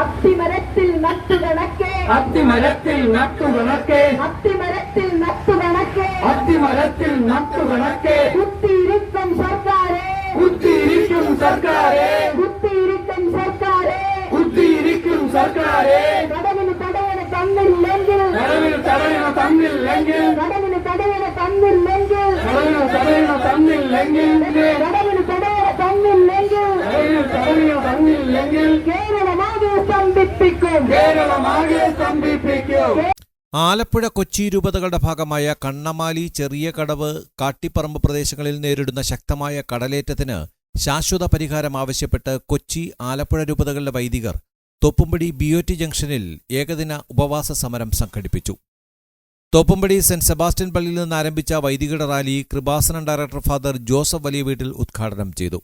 அத்தி மரத்தில் நட்டு வணக்கே. அத்தி மரத்தில் நட்டு வணக்கே. அத்தி மரத்தில் நட்டு வணக்கே. அத்தி மரத்தில் நட்டு வணக்கே. குத்தி இருக்கும் சர்க்காரே. குத்தி இருக்கும் சர்க்காரே. குத்தி இருக்கும் சர்க்காரே. குத்தி இருக்கும் சர்க்காரே. கடவுள் தடையன தங்கள் லெங்கில் கடவுள் தடையன தங்கள் லெங்கில் கடவுள் தடையன தங்கள் லெங்கில் கடவுள் தடையன தங்கள் லெங்கில் கடவுள் தடையன தங்கள் லெங்கில் கடவுள் தடையன தங்கள் லெங்கில் സ്തംഭിപ്പിക്കും കേരളമാകെ സ്തംഭിപ്പിക്കും. ആലപ്പുഴ കൊച്ചി രൂപതകളുടെ ഭാഗമായ കണ്ണമാലി ചെറിയ കടവ് കാട്ടിപ്പറമ്പ് പ്രദേശങ്ങളിൽ നേരിടുന്ന ശക്തമായ കടലേറ്റത്തിന് ശാശ്വത പരിഹാരം ആവശ്യപ്പെട്ട് കൊച്ചി ആലപ്പുഴ രൂപതകളുടെ വൈദികർ തോപ്പുംപടി ബി ഒ ടി ജംഗ്ഷനിൽ ഏകദിന ഉപവാസ സമരം സംഘടിപ്പിച്ചു. തോപ്പുംപടി സെന്റ് സെബാസ്റ്റ്യൻ പള്ളിയിൽ നിന്ന് ആരംഭിച്ച വൈദികരുടെ rally Kripasanam director father Joseph Valiyaveettil ഉദ്ഘാടനം ചെയ്തു.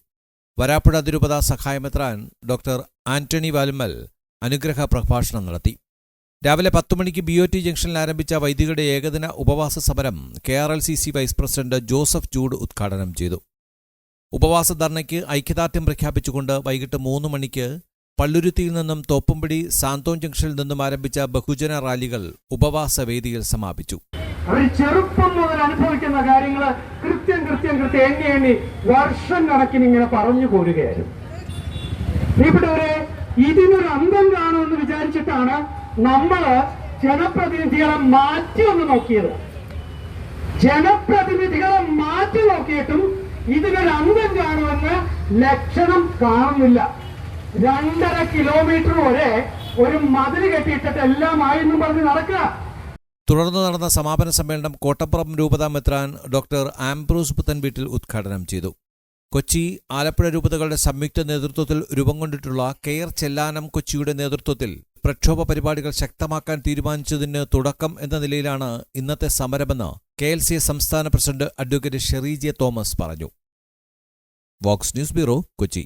വരാപ്പുഴ അതിരൂപത സഹായമെത്രാൻ ഡോക്ടർ ആന്റണി വാലുമ്മൽ അനുഗ്രഹ പ്രഭാഷണം നടത്തി. രാവിലെ പത്തു മണിക്ക് ബി ഒ ടി ജംഗ്ഷനിൽ ആരംഭിച്ച വൈദികരുടെ ഏകദിന ഉപവാസ സമരം K R L C C vice president Joseph Jude ഉദ്ഘാടനം ചെയ്തു. ഉപവാസ ധർണയ്ക്ക് ഐക്യദാർഢ്യം പ്രഖ്യാപിച്ചുകൊണ്ട് വൈകിട്ട് മൂന്ന് മണിക്ക് പള്ളുരുത്തിയിൽ നിന്നും തോപ്പുംപടി സാന്തോം ജംഗ്ഷനിൽ നിന്നും ആരംഭിച്ച ബഹുജന റാലികൾ ഉപവാസ വേദിയിൽ സമാപിച്ചു. അവർ ചെറുപ്പം മുതൽ അനുഭവിക്കുന്ന കാര്യങ്ങൾ കൃത്യം കൃത്യം കൃത്യം എണ്ണി എണ്ണി വർഷം കണക്കിന് ഇങ്ങനെ പറഞ്ഞു പോരുകയായിരുന്നു. പ്രിയപ്പെട്ടവരെ ഇതിനൊരു അന്തം കാണുമെന്ന് വിചാരിച്ചിട്ടാണ് നമ്മൾ ജനപ്രതിനിധികളെ മാറ്റി ഒന്ന് നോക്കിയത്. ജനപ്രതിനിധികളെ മാറ്റി നോക്കിയിട്ടും ഇതിനൊരു അന്തം കാണുമെന്ന് ലക്ഷണം കാണുന്നില്ല. രണ്ടര കിലോമീറ്റർ വരെ ഒരു മതിൽ കെട്ടിയിട്ടിട്ട് എല്ലാം ആയെന്നും പറഞ്ഞ് നടക്കുക. തുടർന്ന് നടന്ന സമാപന സമ്മേളനം കോട്ടപ്പുറം രൂപതാ മെത്രാൻ ഡോക്ടർ ആംബ്രൂസ് പുത്തൻ വീട്ടിൽ ഉദ്ഘാടനം ചെയ്തു. കൊച്ചി ആലപ്പുഴ രൂപതകളുടെ സംയുക്ത നേതൃത്വത്തിൽ രൂപം കൊണ്ടിട്ടുള്ള കെയർ ചെല്ലാനം കൊച്ചിയുടെ നേതൃത്വത്തിൽ പ്രക്ഷോഭ പരിപാടികൾ ശക്തമാക്കാൻ തീരുമാനിച്ചതിന് തുടക്കം എന്ന നിലയിലാണ് ഇന്നത്തെ സമരമെന്ന് കെ എൽ സി സംസ്ഥാന പ്രസിഡന്റ് അഡ്വക്കേറ്റ് ഷെറീജിയ തോമസ് പറഞ്ഞു. Vox news bureau Kochi.